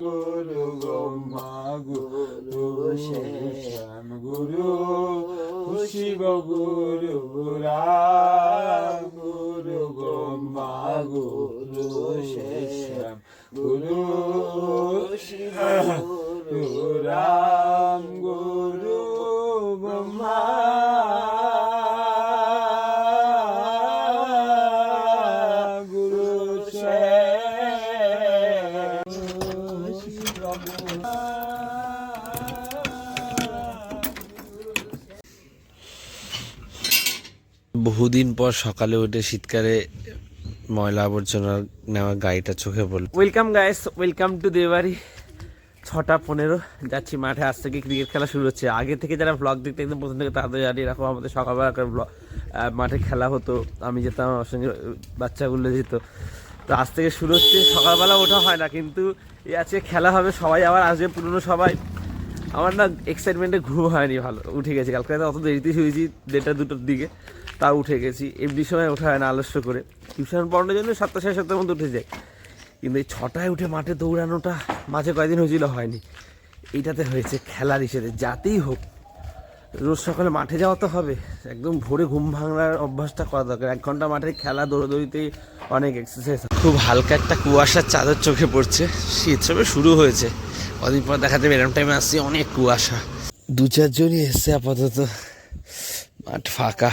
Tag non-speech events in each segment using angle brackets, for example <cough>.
গুরু মা গুরু শ্যাম গুরু শিব গুরু রাম গুরু মা গুরু শ্যাম গুরু শিব গুরু রাম গুরু বহুদিন পর সকালে উঠে শীতকালে ময়লা আবর্জনা নেওয়া গাড়িটা চোখে পড়ল। Welcome guys welcome to Debari ছটা পনেরো, যাচ্ছি মাঠে। আজ থেকে ক্রিকেট খেলা শুরু হচ্ছে। আগে থেকে যারা ব্লগ দেখতে একদম প্রথম থেকে তাদের জানি এরকম আমাদের সকালবেলা করে ব্লগ মাঠে খেলা হতো। আমি যেতাম, আমার সঙ্গে বাচ্চাগুলো যেত। তো আজ থেকে শুরু হচ্ছে। সকালবেলা ওঠা হয় না, কিন্তু এই আজকে খেলা হবে। সবাই আবার আসবে, পুরনো সবাই। আমার না এক্সাইটমেন্টে ঘুম হয়নি ভালো। উঠে গেছে। কালকে অত দেরিতে শুয়েছি, দেড়টা দুটোর দিকে। তাও উঠে গেছি। এমনি সময় ওঠা হয় না আলস্য করে। টিউশন পড়ানোর জন্য সাতটা সাড়ে সাতটার মধ্যে উঠে যায়। কিন্তু এই ছটায় উঠে মাঠে দৌড়ানোটা মাঝে কয়েকদিন হয়েছিল হয়নি। এইটাতে হয়েছে খেলার হিসেবে যাতেই হোক। রোজ সকালে মাঠে যাওয়া তো হবে। একদম ভোরে ঘুম ভাঙার অভ্যাসটা করা দরকার। এক ঘণ্টা মাঠে খেলা দৌড়াদৌড়িতেই অনেক এক্সারসাইজ খুব হালকা একটা কুয়াশার চাদর চোখে পড়ছে। শীত সবে শুরু হয়েছে। কদিন পর দেখাতে এরম টাইমে আসছি অনেক কুয়াশা। দু চারজনই এসছে আপাতত। মাঠ ফাঁকা।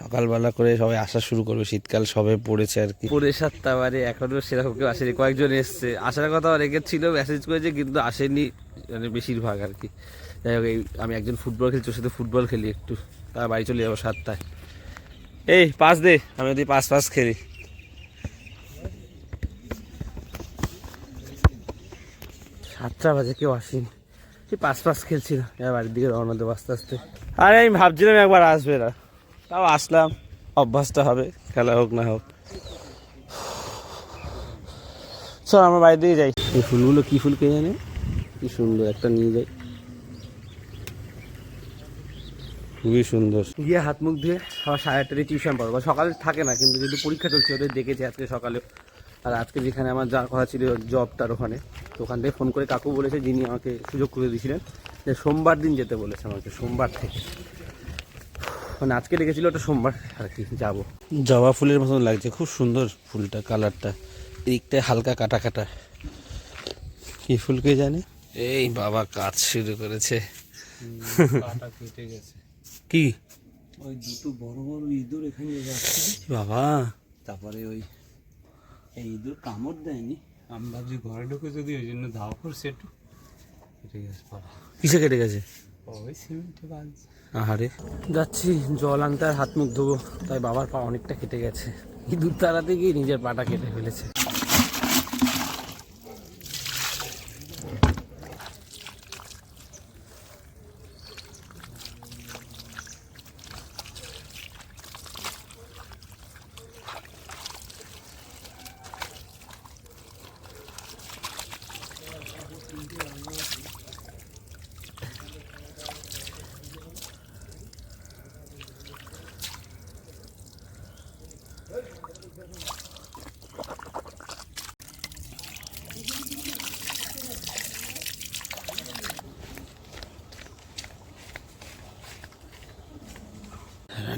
সকালবেলা করে সবাই আসা শুরু করবে। শীতকাল সবে পড়েছে আর কি। পরে সাতটা বারে, এখনও সেরকম কেউ আসেনি। কয়েকজন এসছে। আসার কথা অনেকের ছিল মেসেজ করেছে, কিন্তু আসেনি মানে বেশিরভাগ আর কি। যাই হোক, এই আমি একজন ফুটবল খেলছি, ওর সাথে ফুটবল খেলি একটু। তার বাড়ি চলে যাব সাতটায়। এই, পাস দে, আমি যদি পাস পাস খেলি। সাতটা বাজে, কেউ আসেনি। পাস পাস খেলছিল এবার বাড়ির দিকে রওনা দেবো আস্তে আস্তে। আরে, আমি ভাবছিলাম একবার আসবে না। তাও আসলাম অভ্যাসটা হবে খেলা হোক না হোক। চল আমার বাড়ি দিয়ে যাই। এই ফুলগুলো কি ফুল কে জানে? কি সুন্দর একটা নিয়ে যাই। খুবই সুন্দর। গিয়ে হাত মুখ ধুয়ে আবার সাড়ে আটটায় টিউশন পড়ব। সকালে থাকে না কিন্তু যদি পরীক্ষা চলছে ওদের দেখেছি আজকে সকালে। আর আজকে যেখানে আমার যাওয়ার কথা ছিল জবটার ওখানে তো ওখান থেকে ফোন করে কাকু বলেছে যিনি আমাকে সুযোগ করে দিয়েছিলেন যে সোমবার দিন যেতে বলেছে আমাকে সোমবার থেকে। মানে আজকে লেগেছিল ওটা সোমবার আর কি যাব। জবা ফুলের মতন লাগছে খুব সুন্দর ফুলটা কালারটা। এদিকটায় হালকা কাটা কাটা। কি ফুল কে জানে? এই বাবা কাজ শুরু করেছে। কেটে গেছে। কি? ওই দুটো বড় বড় ইঁদুর এখানে যাচ্ছে। বাবা। তারপরে ওই এই ইঁদুর কামড় দেয়নি। আমি ভাবছি ঘরে ঢুকে যদি ওই জন্য ধাও করছে একটু। কেটে গেছে পাটা কিসে কেটে গেছে? আহারে। যাচ্ছি জল আনতে আর হাত মুখ ধোবো। তাই বাবার পা অনেকটা কেটে গেছে। ইঁদুর তাড়াতে গিয়ে নিজের পাটা কেটে ফেলেছে।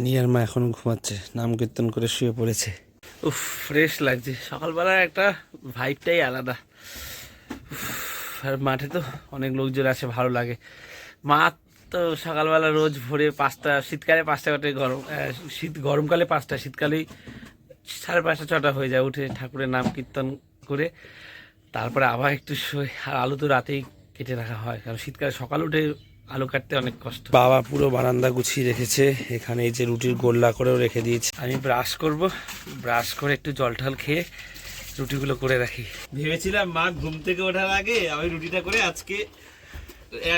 রানী আর মা এখন ঘুমাচ্ছে, নাম কীর্তন করে শুয়ে পড়েছে। উফ ফ্রেশ লাগছে। সকালবেলা একটা ভাইবটাই আলাদা। আর মাঠে তো অনেক লোকজন আছে, ভালো লাগে। মা তো সকালবেলা রোজ ভোরে পাঁচটা, শীতকালে পাঁচটা কাটে গরম শীত, গরমকালে পাঁচটা, শীতকালেই সাড়ে পাঁচটা, ছটা হয়ে যায় উঠে ঠাকুরের নাম কীর্তন করে। তারপরে আবার একটু শোয়। আর আলু তো রাতেই কেটে রাখা হয়, কারণ শীতকালে সকাল উঠে আলু কাটতে অনেক কষ্ট। বাবা পুরো বারান্দা গুছিয়ে রেখেছে। এখানে এই যে রুটির গোল্লা করেও রেখে দিয়েছে। আমি ব্রাশ করব। ব্রাশ করে একটু জল টল খেয়ে রুটিগুলো করে রাখি। ভেবেছিলাম মা ঘুম থেকে ওঠার আগে আমি রুটিটা করে আজকে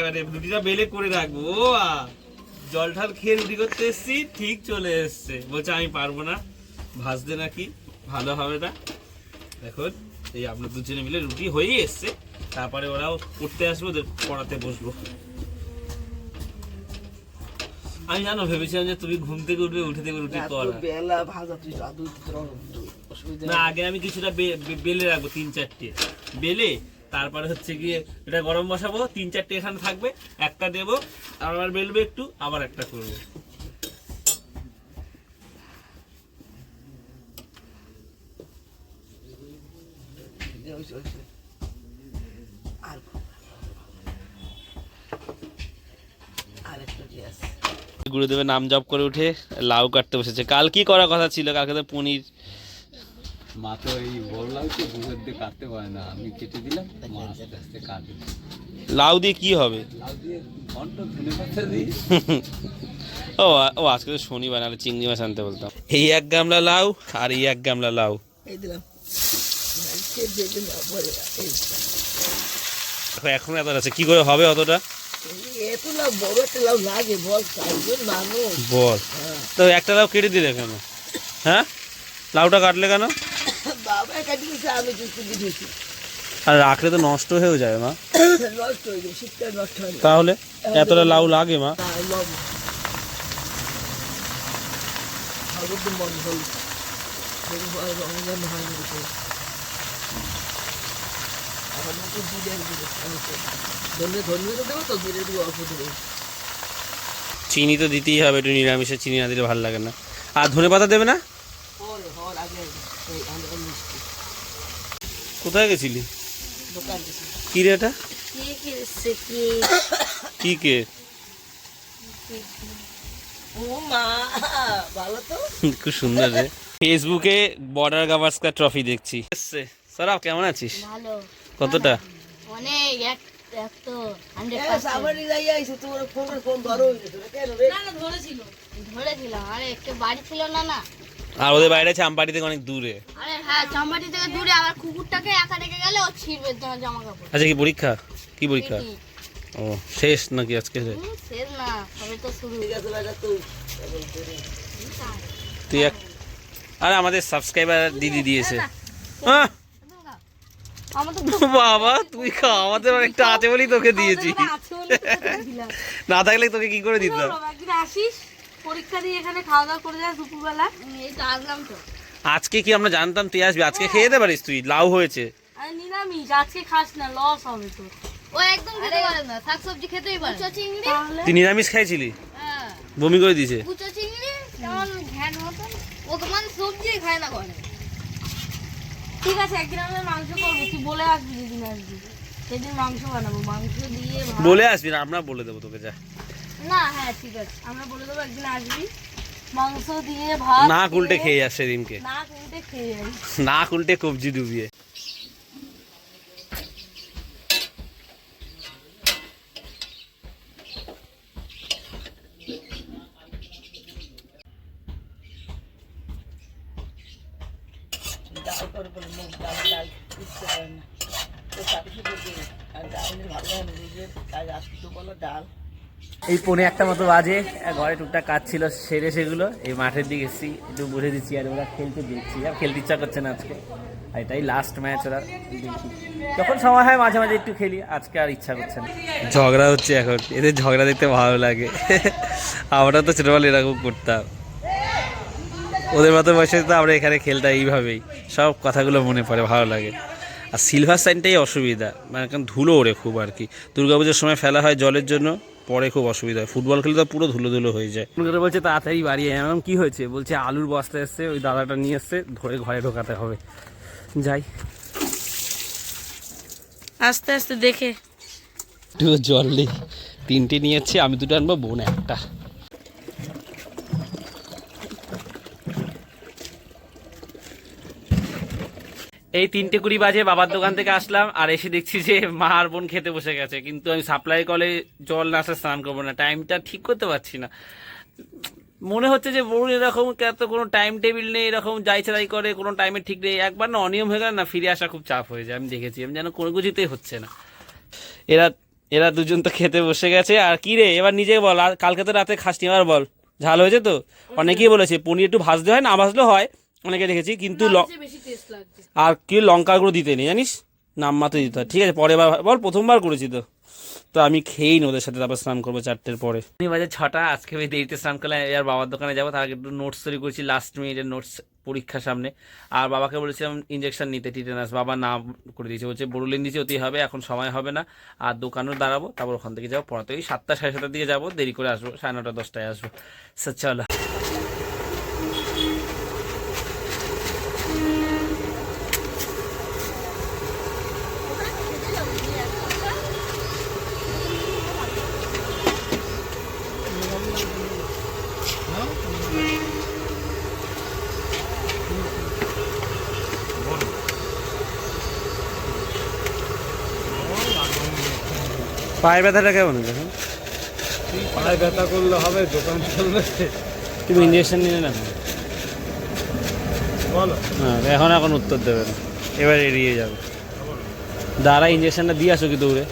মানে রুটিটা বেলে করে রাখব। ও আ, জল ঠাল খেয়ে রুটি করতে এসেছি ঠিক চলে এসছে। বলছে আমি পারব না ভাজতে নাকি ভালো হবে না। দেখুন এই আমরা দুজনে মিলে রুটি হয়েই এসছে। তারপরে ওরাও পড়তে আসব ওদের পড়াতে বসবো। আমি জানো ভেবেছিলাম যে তুমি ঘুম থেকে উঠবে উঠে দেবে উঠে করা। বেলা ভাজা তুই না আগে আমি কিছুটা বেলে রাখব তিন চারটে। বেলে তারপরে হচ্ছে গিয়ে এটা গরম বসাবো তিন চারটে এখানে থাকবে একটা দেবো আবার বেলবে একটু আবার একটা করব। গুরুদেবের নাম জপ করে উঠে লাউ কাটতে বসেছে। কাল কি করার কথা ছিল? কালকে তো পনির। মা তো এই বললাম তো দুধের দিয়ে কাটতে পারে না। আমি কেটে দিলাম মা আস্তে আস্তে কাটবে লাউ দিয়ে কি হবে? লাউ দিয়ে ঘন্ট ধনে পাতা দিই <laughs> ও ও আজকে তো শনিবার নাহলে চিংড়ি মাছ আনতে বলতাম। এই এক গামলা লাউ আর এই এক গামলা লাউ। এখন এত আছে কি করে হবে অতটা? বল বল। তো একটা লাউ কেটে দিলে কেন? হ্যাঁ? লাউটা কাটলে কেন? আর রাখলে তো নষ্ট হয়েও যাবে মা। হয়ে হয় তাহলে? এতটা লাউ লাগে মা। হয় আমার মতো ধন্য ধন্য তো দেবো তো দুধের দিকে অল্প দেবো। চিনি তো দিতেই হবে একটু নিরামিষে চিনি না দিলে ভালো লাগে না। আর ধনে পাতা দেবে না? কোথায় গেছিলি? কি রে এটা? কি কে? ও মা ভালো তো। খুব সুন্দর রে। ফেসবুকে বর্ডার গাভাস্কার ট্রফি দেখছি। সারাপ কেমন আছিস? কতটা? অনেক এক এক তো হান্ড্রেড আমার যাই আইছে তোমার ফোন ফোন ধরো হয়ে গেছে কেন রে? ধরেছিলাম আরে একটু বাড়ি ছিল না না। আর ওদের বাইরে আছে আমবাড়ি থেকে অনেক দূরে। আরে হ্যাঁ চাম্বাটি থেকে দূরে আবার কুকুরটাকে একা রেখে গেলে ও ছিড়বে তোমার জামা কাপড় আচ্ছা কি পরীক্ষা? কি পরীক্ষা? ও শেষ নাকি আজকে? শেষ না সবে তো শুরু। তুই। এক আর আমাদের সাবস্ক্রাইবার দিদি দিয়েছে। তো <laughs> বাবা তুই খা আমাদের অনেকটা আছে বলেই তোকে দিয়েছি। না থাকলে তোকে কি করে দিতাম? আসিস পরীক্ষা দিয়ে এখানে খাওয়া দাওয়া করে যাস দুপুরবেলা। এই তো আসলাম তো। আজকে কি আমরা জানতাম তুই আসবি? আজকে খেয়ে যেতে পারিস তুই লাউ হয়েছে। আরে নিরামিষ আজকে খাস না লস হবে তো ও একদম খেতে পারে না শাকসবজি খেতেই পারে। কুচো চিংড়ি? তুই নিরামিষ খাইছিলি? হ্যাঁ। বমি করে দিয়েছে। কুচো চিংড়ি কেমন ঘ্যান মতন ও তো মানে সবজি খায় না করে ঠিক আছে একদিন আমরা মাংস করব। তুই বলে আসবি যেদিন আসবি। সেদিন মাংস বানাবো। মাংস দিয়ে বলে আসবি না আমরা বলে দেবো তোকে যা। না হ্যাঁ ঠিক আছে। আমরা বলে দেবো একদিন আসবি। মাংস দিয়ে ভাত না উল্টে খেয়ে যাস সেদিনকে। না উল্টে খেয়ে যাই না উল্টে কবজি ডুবিয়ে ডাল করে বলে মুখ ডাল ডাল ইচ্ছে করে না তো সাথে সাথে দিই আর ডাল নিয়ে ভালো হয় না নিজের কাজ আসতে তো বলো ডাল এই পনে একটা মতো বাজে ঘরে টুকটাক কাজ ছিল, সেরে সেগুলো। এই মাঠের দিকে এসেছি, একটু বসে দিচ্ছি, আর ওরা খেলতে দেখছি। আর খেলতে ইচ্ছা করছে না আজকে। আর এটাই লাস্ট ম্যাচ ওরা দেখি যখন সময় হয় মাঝে মাঝে একটু খেলি, আজকে আর ইচ্ছা করছে না। ঝগড়া হচ্ছে এখন। এদের ঝগড়া দেখতে ভালো লাগে। আমরা তো ছোটবেলা এরকম করতাম। ওদের মতো বয়সে তো আমরা এখানে খেলতাম এইভাবেই। সব কথাগুলো মনে পড়ে, ভালো লাগে। আর সিলভার সাইনটাই অসুবিধা। মানে কারণ ধুলো ওরে খুব আর কি। দুর্গাপুজোর সময় ফেলা হয় জলের জন্য পরে খুব অসুবিধা হয়। ফুটবল খেলে তো পুরো ধুলো ধুলো হয়ে যায়। করে বলছে তাড়াতাড়ি বাড়ি আয়। এমন কি হয়েছে? বলছে আলুর বস্তা এসছে ওই দাদাটা নিয়ে এসছে ধরে ঘরে ঢোকাতে হবে। যাই। আস্তে আস্তে দেখে। একটু জল নেই। তিনটে নিয়েছে আমি দুটো আনব বোন একটা। এই তিনটে কুড়ি বাজে বাবার দোকান থেকে আসলাম আর এসে দেখছি যে মা আর বোন খেতে বসে গেছে। কিন্তু আমি সাপ্লাই কলে জল না আসে স্নান করব না। টাইমটা ঠিক করতে পারছি না। মনে হচ্ছে যে বরুণ এরকম এত কোনো টাইম টেবিল নেই এরকম যাই তাই করে কোনো টাইমে ঠিক নেই। একবার না অনিয়ম হয়ে গেলে না ফিরে আসা খুব চাপ হয়ে যায়। আমি দেখেছি আমি যেন কোনো কিছুতেই হচ্ছে না। এরা এরা দুজন তো খেতে বসে গেছে। আর কি রে এবার নিজে বল। আর কালকে তো রাতে খাসনি এবার বল। ঝাল হয়েছে তো? অনেকেই বলেছে পনির একটু ভাজতে হয় না ভাজলেও হয়। অনেকে দেখেছি কিন্তু ল- বেশি টেস্ট লাগছে। আর কি লঙ্কা গুঁড়ো দিতে নেই জানিস? নাম মাত্র দিতে হয়। ঠিক আছে পরে বার বল প্রথমবার করেছি তো। তো আমি খেয়েই নি ওদের সাথে তারপর স্নান করব চারটের পরে। বাজে ছটা আজকে আমি দেরিতে স্নান করলে এবার বাবার দোকানে যাব তার আগে একটু নোটস তৈরি করছি লাস্ট মিনিটের নোটস পরীক্ষা সামনে। আর বাবাকে বলেছিলাম ইঞ্জেকশন নিতে টিটেনাস বাবা না করে দিয়েছে বলছে বড়ুলিন দিয়েছে ওতেই হবে এখন সময় হবে না। আর দোকানেও দাঁড়াবো তারপর ওখান থেকে যাব পড়াতে ওই সাতটা সাড়ে সাতটার দিকে যাব দেরি করে আসব সাড়ে নটা দশটায় আসব। আচ্ছা চলো। পায়ে ব্যথাটা কেমন এখন? পায়ে ব্যথা করলে হবে দোকান চলবে। তুমি ইঞ্জেকশন নিলে না? বলো। হ্যাঁ এখন এখন উত্তর দেবে না এবার এড়িয়ে যাবে। দাঁড়া ইঞ্জেকশনটা দিয়ে আসো কি দৌড়ে?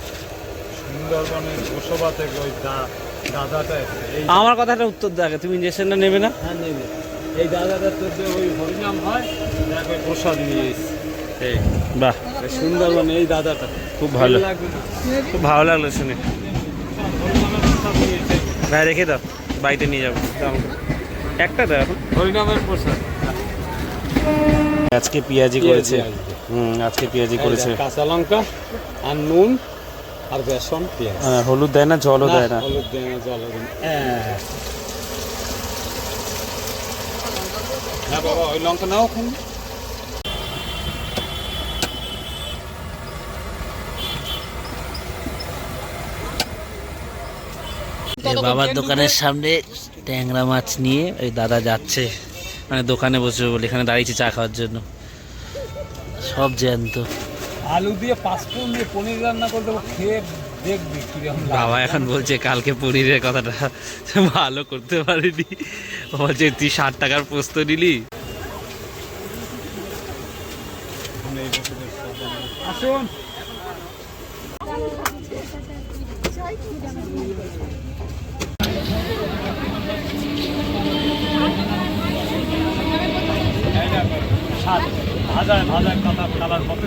সুন্দরবনের বসবা থেকে ওই দাদাটা আমার কথাটা উত্তর দেখে তুমি ইঞ্জেকশনটা নেবে না? হ্যাঁ নেবে। এই দাদাটা তো যে ওই হরিনাম হয় ওই প্রসাদ নিয়ে এসছে। বাহ। এই সুন্দরবন এই দাদাটা। খুব ভালো। খুব ভালো লাগল শুনে। ভাই রেখে দাও। বাড়িতে নিয়ে যাব। একটা দাও এখন। হরিনামের প্রসাদ। আজকে পেঁয়াজি করেছে। হুম আজকে পেঁয়াজি করেছে। কাঁচা লঙ্কা আর নুন আর বেসন পেঁয়াজ। হ্যাঁ, হলুদ দেয় না জলও দেয় না। হলুদ দেয় না জল দেয় না। হ্যাঁ। হ্যাঁ বাবা ওই লঙ্কা নাও ওখানে বাবার দোকানের সামনে ট্যাংরা মাছ নিয়ে ওই দাদা যাচ্ছে। মানে দোকানে বসে বলে এখানে দাঁড়িয়েছে চা খাওয়ার জন্য। সব জ্যান্ত। আলু দিয়ে পাঁচফোড়ন দিয়ে পনির রান্না করে দেবো খেয়ে দেখবি কীরকম বাবা এখন বলছে কালকে পনিরের কথাটা। ভালো করতে পারিনি। বলছে তুই ষাট টাকার পোস্ত নিলি? আসুন। ভাজায় ভাজায় কথা কালার কত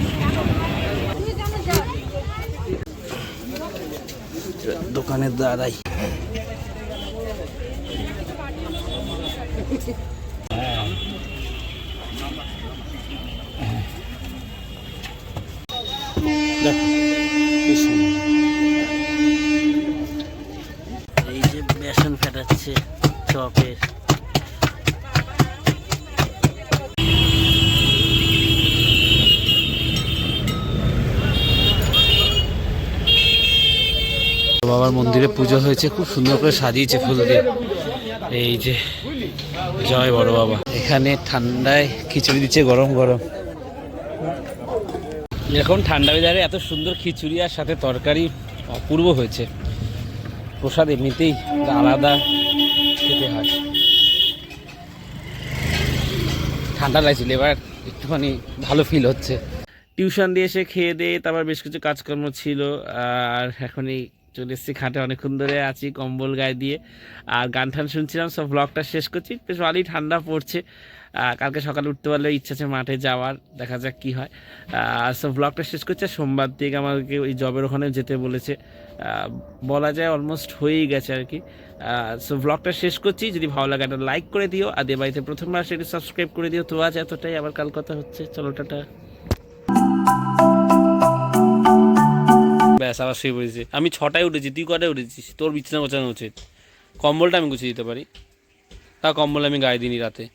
দোকানের দাদাই এই যে বেসন ফেটাচ্ছে চপের পুজো হয়েছে, খুব সুন্দর করে সাজিয়েছে ফুল দিয়ে এই যে, জয় বড় বাবা। এখানে ঠান্ডায় খিচুড়ি দিচ্ছে গরম গরম। এরকম ঠান্ডা ওয়েদারে এত সুন্দর খিচুড়ি আর সাথে তরকারি অপূর্ব হয়েছে। প্রসাদ এমনিতেই আলাদা খেতে হয়। ঠান্ডা লাগছিল, এবার একটুখানি ভালো ফিল হচ্ছে। টিউশন দিয়ে এসে খেয়ে দিয়ে তারপর বেশ কিছু কাজকর্ম ছিল, আর এখনই চলে এসেছি খাটে অনেকক্ষণ ধরে আছি কম্বল গায়ে দিয়ে। আর গান টান শুনছিলাম, সব ব্লগটা শেষ করছি। বেশ ভালোই ঠান্ডা পড়ছে। কালকে সকালে উঠতে পারলে ইচ্ছা আছে মাঠে যাওয়ার, দেখা যাক কি হয়। আর সব ব্লগটা শেষ করছে সোমবার থেকে আমাকে ওই জবের ওখানে যেতে বলেছে। বলা যায় অলমোস্ট হয়েই গেছে আর কি। সো ব্লগটা শেষ করছি। যদি ভালো লাগে একটা লাইক করে দিও। আর দিয়ে বাড়িতে প্রথমবার সেটি সাবস্ক্রাইব করে দিও। তো আজ এতটাই। আবার কাল কথা হচ্ছে। চলো, টাটা। ব্যাস, আবার শুয়ে পড়েছে। আমি ছটায় উঠেছি, তুই কটায় উঠেছিস? তোর বিছানা গোছানো উচিত। কম্বলটা আমি গুছিয়ে দিতে পারি। তা কম্বল আমি গায়ে দিইনি রাতে।